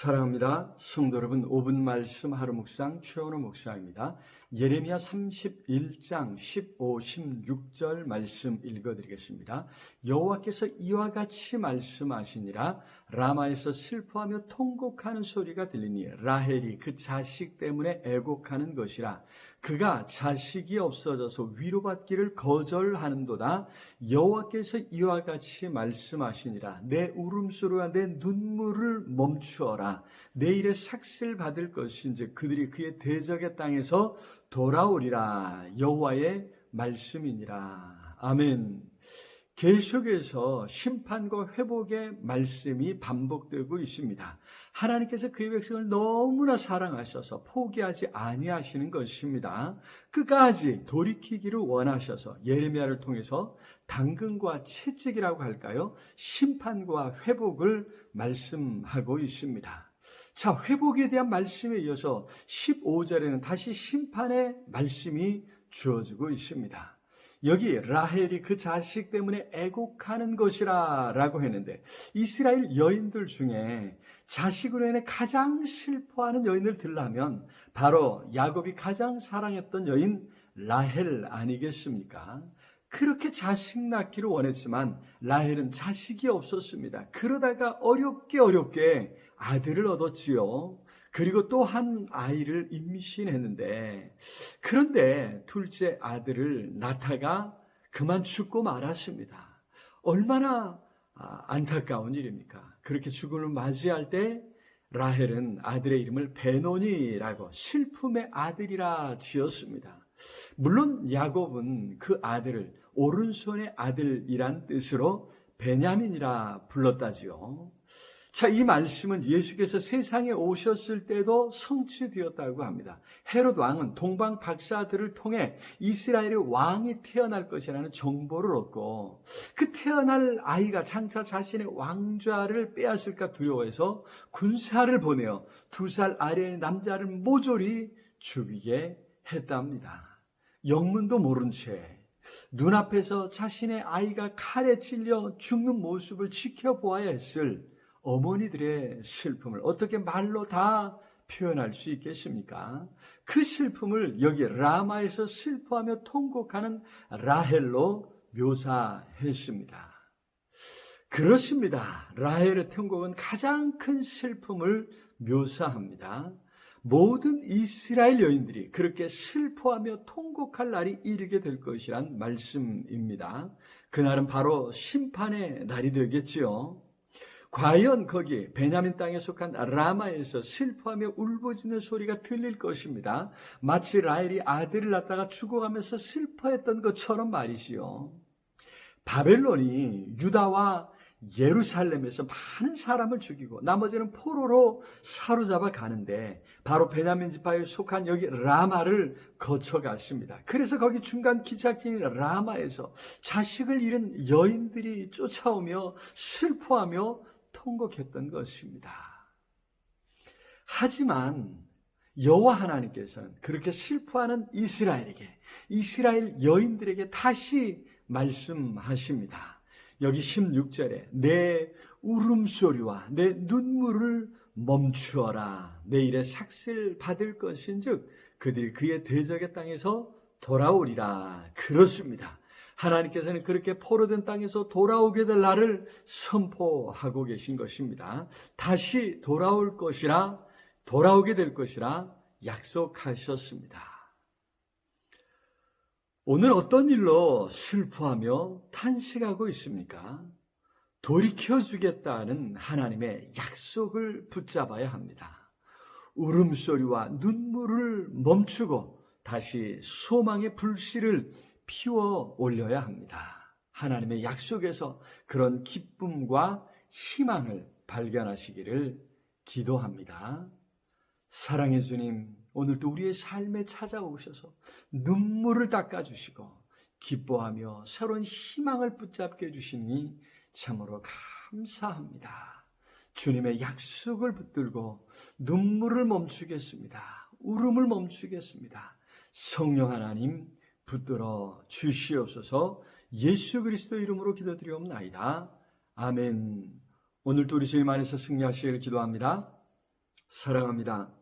사랑합니다. 성도 여러분, 5분 말씀 하루 묵상 최원호 목사입니다. 예레미야 31장 15, 16절 말씀 읽어드리겠습니다. 여호와께서 이와 같이 말씀하시니라. 라마에서 슬퍼하며 통곡하는 소리가 들리니 라헬이 그 자식 때문에 애곡하는 것이라. 그가 자식이 없어져서 위로받기를 거절하는도다. 여호와께서 이와 같이 말씀하시니라. 내 울음소리와 내 눈물을 멈추어라. 내일의 삭슬 받을 것인지 그들이 그의 대적의 땅에서 돌아오리라 여호와의 말씀이니라 아멘. 계속해서 심판과 회복의 말씀이 반복되고 있습니다. 하나님께서 그의 백성을 너무나 사랑하셔서 포기하지 아니하시는 것입니다. 끝까지 돌이키기를 원하셔서 예레미야를 통해서 당근과 채찍이라고 할까요? 심판과 회복을 말씀하고 있습니다. 자, 회복에 대한 말씀에 이어서 15절에는 다시 심판의 말씀이 주어지고 있습니다. 여기 라헬이 그 자식 때문에 애곡하는 것이라 라고 했는데 이스라엘 여인들 중에 자식으로 인해 가장 슬퍼하는 여인을 들라면 바로 야곱이 가장 사랑했던 여인 라헬 아니겠습니까? 그렇게 자식 낳기를 원했지만 라헬은 자식이 없었습니다. 그러다가 어렵게 어렵게 아들을 얻었지요. 그리고 또 한 아이를 임신했는데 그런데 둘째 아들을 낳다가 그만 죽고 말았습니다. 얼마나 아, 안타까운 일입니까? 그렇게 죽음을 맞이할 때 라헬은 아들의 이름을 베노니라고 슬픔의 아들이라 지었습니다. 물론 야곱은 그 아들을 오른손의 아들이란 뜻으로 베냐민이라 불렀다지요. 자, 이 말씀은 예수께서 세상에 오셨을 때도 성취되었다고 합니다. 헤롯 왕은 동방 박사들을 통해 이스라엘의 왕이 태어날 것이라는 정보를 얻고 그 태어날 아이가 장차 자신의 왕좌를 빼앗을까 두려워해서 군사를 보내어 두 살 아래의 남자를 모조리 죽이게 했답니다. 영문도 모른 채 눈앞에서 자신의 아이가 칼에 찔려 죽는 모습을 지켜보아야 했을 어머니들의 슬픔을 어떻게 말로 다 표현할 수 있겠습니까? 그 슬픔을 여기 라마에서 슬퍼하며 통곡하는 라헬로 묘사했습니다. 그렇습니다. 라헬의 통곡은 가장 큰 슬픔을 묘사합니다. 모든 이스라엘 여인들이 그렇게 슬퍼하며 통곡할 날이 이르게 될 것이란 말씀입니다. 그날은 바로 심판의 날이 되겠지요. 과연 거기 베냐민 땅에 속한 라마에서 슬퍼하며 울부짖는 소리가 들릴 것입니다. 마치 라헬이 아들을 낳다가 죽어가면서 슬퍼했던 것처럼 말이지요. 바벨론이 유다와 예루살렘에서 많은 사람을 죽이고 나머지는 포로로 사로잡아 가는데 바로 베냐민 지파에 속한 여기 라마를 거쳐갔습니다. 그래서 거기 중간 기착지인 라마에서 자식을 잃은 여인들이 쫓아오며 슬퍼하며 통곡했던 것입니다. 하지만 여호와 하나님께서는 그렇게 슬퍼하는 이스라엘에게 이스라엘 여인들에게 다시 말씀하십니다. 여기 16절에 내 울음소리와 내 눈물을 멈추어라. 내일의 삭슬 받을 것인즉 그들이 그의 대적의 땅에서 돌아오리라. 그렇습니다. 하나님께서는 그렇게 포로된 땅에서 돌아오게 될 날을 선포하고 계신 것입니다. 다시 돌아올 것이라, 돌아오게 될 것이라 약속하셨습니다. 오늘 어떤 일로 슬퍼하며 탄식하고 있습니까? 돌이켜 주겠다는 하나님의 약속을 붙잡아야 합니다. 울음소리와 눈물을 멈추고 다시 소망의 불씨를 피워 올려야 합니다. 하나님의 약속에서 그런 기쁨과 희망을 발견하시기를 기도합니다. 사랑의 주님, 오늘도 우리의 삶에 찾아오셔서 눈물을 닦아주시고 기뻐하며 새로운 희망을 붙잡게 해주시니 참으로 감사합니다. 주님의 약속을 붙들고 눈물을 멈추겠습니다. 울음을 멈추겠습니다. 성령 하나님, 붙들어 주시옵소서 예수 그리스도 이름으로 기도드리옵나이다. 아멘. 오늘도 우리 주님 안에서 승리하시기를 기도합니다. 사랑합니다.